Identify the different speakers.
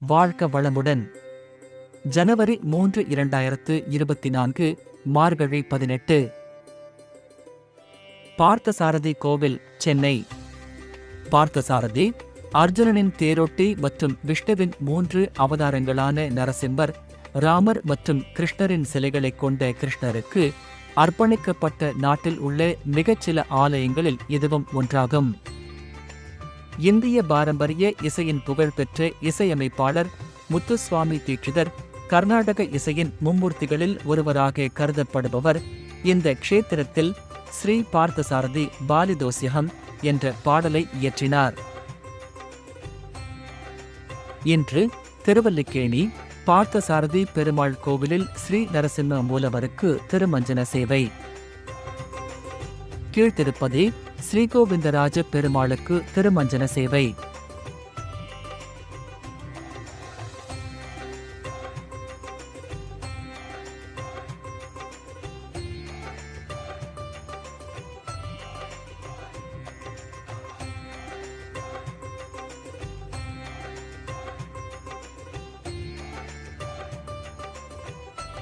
Speaker 1: வாழ்க வளமுடன். ஜனவரி மூன்று இரண்டாயிரத்து இருபத்தி நான்கு மார்கழி பதினெட்டு. பார்த்தசாரதி கோவில் சென்னை. பார்த்தசாரதி அர்ஜுனனின் தேரோட்டி மற்றும் விஷ்ணுவின் மூன்று அவதாரங்களான நரசிம்மர் ராமர் மற்றும் கிருஷ்ணரின் சிலைகளைக் கொண்ட கிருஷ்ணருக்கு அர்ப்பணிக்கப்பட்ட நாட்டில் உள்ள மிகச்சில ஆலயங்களில் இதுவும் ஒன்றாகும். இந்திய பாரம்பரிய இசையின் புகழ்பெற்ற இசையமைப்பாளர் முத்துசுவாமி தீட்சிதர் கர்நாடக இசையின் மும்மூர்த்திகளில் ஒருவராக கருதப்படுபவர். இந்த க்ஷேத்திரத்தில் ஸ்ரீ பார்த்தசாரதி பாலிதோசியம் என்ற பாடலை இயற்றினார். இன்று திருவல்லிக்கேணி பார்த்தசாரதி பெருமாள் கோவிலில் ஸ்ரீ நரசிம்ம மூலவருக்கு திருமஞ்சன சேவை. கீழ்த்திருப்பதி ஸ்ரீகோவிந்தராஜ பெருமாளுக்கு திருமஞ்சன சேவை.